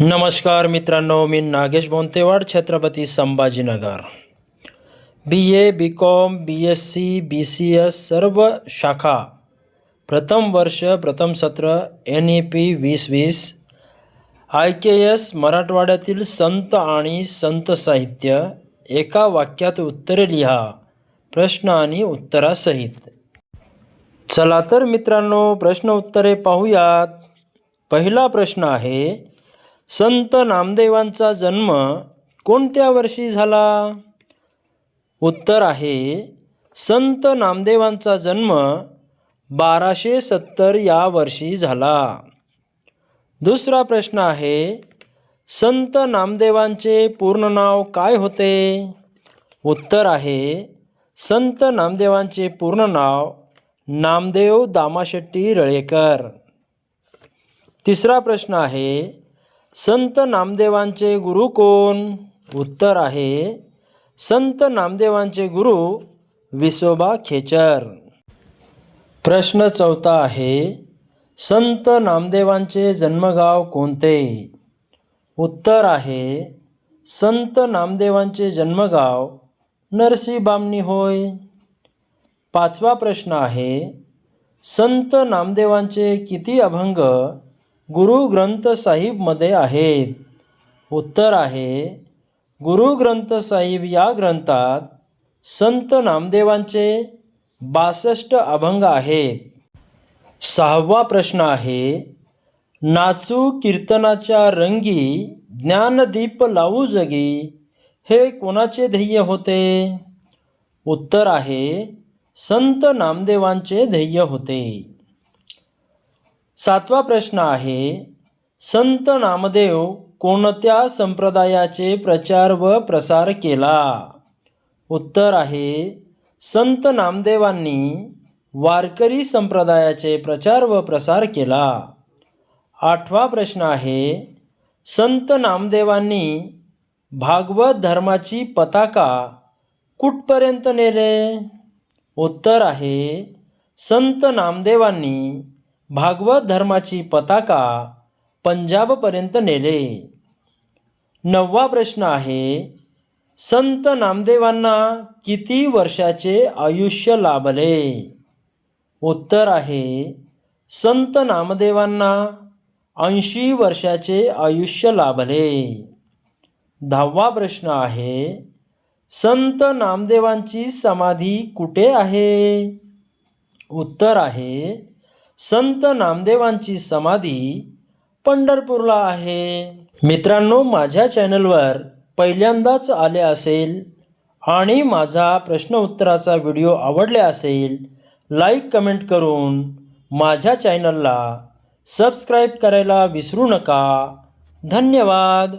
नमस्कार मित्रांनो मी Nagesh Bontewad Chhatrapati Sambhajinagar. B A B com B S C B C S सर्व शाखा प्रथम वर्ष प्रथम सत्र एन ई पी वीस वीस आय के एस मराठवाड्यातील संत आणि संत साहित्य एका वाक्यात उत्तरे लिहा प्रश्न आणि उत्तरासहित. चला तर मित्रांनो प्रश्न उत्तरे पाहूयात. पहिला प्रश्न आहे संत नामदेवांचा जन्म कोणत्या वर्षी झाला? उत्तर आहे संत नामदेवांचा जन्म बाराशे सत्तर या वर्षी झाला. दुसरा प्रश्न आहे संत नामदेवांचे पूर्ण नाव काय होते? उत्तर आहे संत नामदेवांचे पूर्ण नाव नामदेव दामाशेट्टी रळेकर. तिसरा प्रश्न आहे संत नामदेवांचे गुरु कोण? उत्तर आहे संत नामदेवांचे गुरु विसोबा खेचर. प्रश्न चौथा आहे संत नामदेवांचे जन्मगाव कोणते? उत्तर आहे संत नामदेवांचे जन्मगाव नरसी बामणी होय. पाचवा प्रश्न आहे संत नामदेवांचे किती अभंग गुरु ग्रंथ साहिबमध्ये आहेत. उत्तर आहे गुरु ग्रंथ साहिब या ग्रंथात संत नामदेवांचे बासष्ट अभंग आहेत. सहावा प्रश्न आहे नाचू कीर्तनाच्या रंगी ज्ञानदीप लावू जगी हे कोणाचे ध्येय होते? उत्तर आहे संत नामदेवांचे ध्येय होते. सातवा प्रश्न आहे संत नामदेव कोणत्या संप्रदायाचे प्रचार व प्रसार केला? उत्तर आहे संत नामदेवांनी वारकरी संप्रदायाचे प्रचार व प्रसार केला. आठवा प्रश्न आहे संत नामदेवांनी भागवत धर्माची पताका कुठपर्यंत नेले? उत्तर आहे संत नामदेवांनी भागवत धर्माची पताका पंजाबपर्यंत नेले. नववा प्रश्न आहे संत नामदेवांना किती वर्षाचे आयुष्य लाभले? उत्तर आहे संत नामदेवांना ऐंशी वर्षाचे आयुष्य लाभले. दहावा प्रश्न आहे संत नामदेवांची समाधी कुठे आहे? उत्तर आहे संत नामदेवांची समाधी पंढरपूरला आहे. मित्रांनो माझ्या चॅनलवर पहिल्यांदाच आले असेल आणि माझा प्रश्न उत्तराचा व्हिडिओ आवडला असेल लाईक कमेंट करून माझ्या चॅनलला सबस्क्राईब करायला विसरू नका. धन्यवाद.